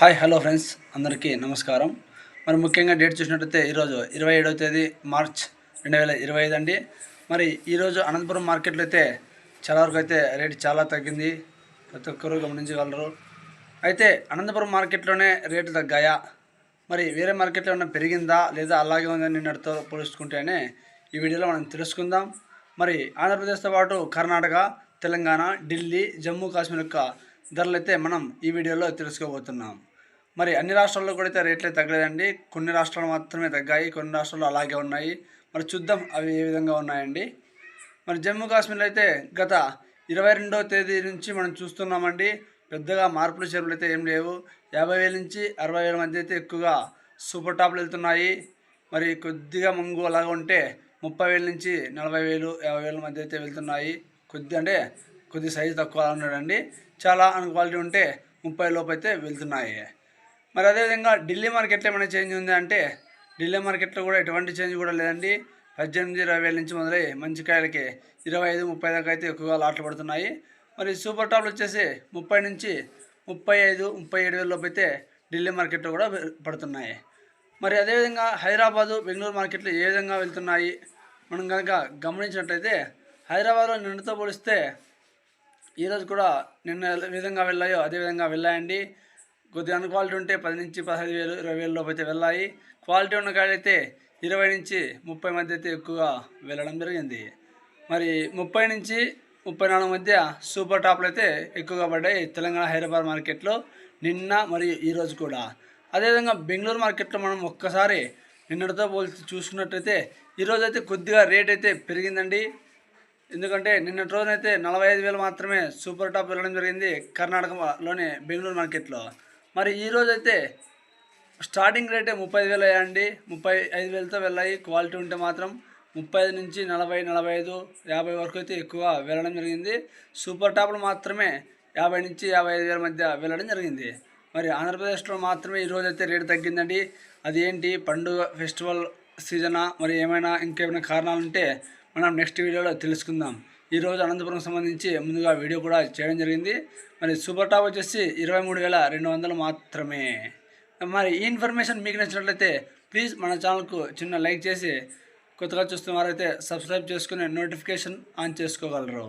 Hi hello friends. అందరికీ నమస్కారం. మరి ముఖ్యంగా డేట్ చూసినట్టయితే ఈరోజు ఇరవై ఏడవ తేదీ మార్చ్ రెండు వేల ఇరవై ఐదు అండి. మరి ఈరోజు అనంతపురం మార్కెట్లో అయితే చాలా వరకు అయితే రేటు చాలా తగ్గింది. ప్రతి ఒక్కరూ గమనించగలరు. అయితే అనంతపురం మార్కెట్లోనే రేటు తగ్గాయా? మరి వేరే మార్కెట్లో ఏమైనా పెరిగిందా? లేదా అలాగే ఉందని నిన్నటితో పోల్చుకుంటేనే ఈ వీడియోలో మనం తెలుసుకుందాం. మరి ఆంధ్రప్రదేశ్తో పాటు కర్ణాటక తెలంగాణ ఢిల్లీ జమ్మూ కాశ్మీర్ యొక్క ధరలు అయితే మనం ఈ వీడియోలో తెలుసుకోబోతున్నాం. మరి అన్ని రాష్ట్రాల్లో కూడా అయితే రేట్లు తగ్గలేదండి. కొన్ని రాష్ట్రాలు మాత్రమే తగ్గాయి కొన్ని రాష్ట్రాలు అలాగే ఉన్నాయి. మరి చూద్దాం అవి ఏ విధంగా ఉన్నాయండి. మరి జమ్మూ కాశ్మీర్లో అయితే గత ఇరవై రెండవ తేదీ నుంచి మనం చూస్తున్నామండి. పెద్దగా మార్పులు చేర్పులు అయితే ఏం లేవు. యాభై వేల నుంచి అరవై వేల మధ్య అయితే ఎక్కువగా సూపర్ టాప్లు వెళ్తున్నాయి. మరి కొద్దిగా మంగు అలాగా ఉంటే ముప్పై వేల నుంచి నలభై వేలు యాభై వేల మధ్య అయితే వెళ్తున్నాయి. కొద్ది అంటే కొద్ది సైజు తక్కువ ఉన్నాడండి. చాలా అన్ క్వాలిటీ ఉంటే ముప్పై లోపు అయితే వెళ్తున్నాయి. మరి అదేవిధంగా ఢిల్లీ మార్కెట్లో ఏమైనా చేంజ్ ఉంది అంటే ఢిల్లీ మార్కెట్లో కూడా ఎటువంటి చేంజ్ కూడా లేదండి. పద్దెనిమిది ఇరవై వేల నుంచి మొదలై మంచి కాయలకి ఇరవై ఐదు ముప్పై దాకా అయితే ఎక్కువగా లాట్లు పడుతున్నాయి. మరి సూపర్ టాప్లు వచ్చేసి ముప్పై నుంచి ముప్పై ఐదు ముప్పై ఏడు వేలలోపు అయితే ఢిల్లీ మార్కెట్లో కూడా పడుతున్నాయి. మరి అదేవిధంగా హైదరాబాదు బెంగళూరు మార్కెట్లు ఏ విధంగా వెళ్తున్నాయి? మనం కనుక గమనించినట్లయితే హైదరాబాద్లో నిన్నతో పోలిస్తే ఈరోజు కూడా నిన్న ఏ విధంగా వెళ్ళాయో అదే విధంగా వెళ్ళాయండి. కొద్దిగా అన్క్వాలిటీ ఉంటే పది నుంచి పదహైదు వేలు ఇరవై వేల లోపు అయితే వెళ్ళాయి. క్వాలిటీ ఉన్న కాడైతే అయితే ఇరవై నుంచి ముప్పై మధ్య అయితే ఎక్కువగా వెళ్ళడం జరిగింది. మరి ముప్పై నుంచి ముప్పై నాలుగు మధ్య సూపర్ టాప్లు అయితే ఎక్కువగా పడ్డాయి తెలంగాణ హైదరాబాద్ మార్కెట్లో నిన్న మరియు ఈరోజు కూడా. అదేవిధంగా బెంగళూరు మార్కెట్లో మనం ఒక్కసారి నిన్నటితో పోల్చి చూసుకున్నట్టయితే ఈరోజు అయితే కొద్దిగా రేట్ అయితే పెరిగిందండి. ఎందుకంటే నిన్నటి రోజునైతే నలభై ఐదు వేలు మాత్రమే సూపర్ టాప్ వెళ్ళడం జరిగింది కర్ణాటకలోని బెంగళూరు మార్కెట్లో. మరి ఈరోజు అయితే స్టార్టింగ్ రేటే ముప్పై ఐదు వేలు అయ్యాయండి ముప్పై ఐదు వేలతో వెళ్ళాయి. క్వాలిటీ ఉంటే మాత్రం ముప్పై ఐదు నుంచి నలభై నలభై ఐదు యాభై వరకు అయితే ఎక్కువ వెళ్ళడం జరిగింది. సూపర్ టాప్లు మాత్రమే యాభై నుంచి యాభై ఐదు వేల మధ్య వెళ్ళడం జరిగింది. మరి ఆంధ్రప్రదేశ్లో మాత్రమే ఈరోజు అయితే రేటు తగ్గిందండి. అది ఏంటి పండుగ ఫెస్టివల్ సీజనా? మరి ఏమైనా ఇంకేమైనా కారణాలు ఉంటే మనం నెక్స్ట్ వీడియోలో తెలుసుకుందాం. ఈరోజు అనంతపురం సంబంధించి ముందుగా వీడియో కూడా చేయడం జరిగింది. మరి సూపర్ టాప్ వచ్చేసి ఇరవై మూడు వేల రెండు వందలు మాత్రమే. మరి ఈ ఇన్ఫర్మేషన్ మీకు నచ్చినట్లయితే ప్లీజ్ మన ఛానల్కు చిన్న లైక్ చేసి కొత్తగా చూస్తున్న వారైతే సబ్స్క్రైబ్ చేసుకుని నోటిఫికేషన్ ఆన్ చేసుకోగలరు.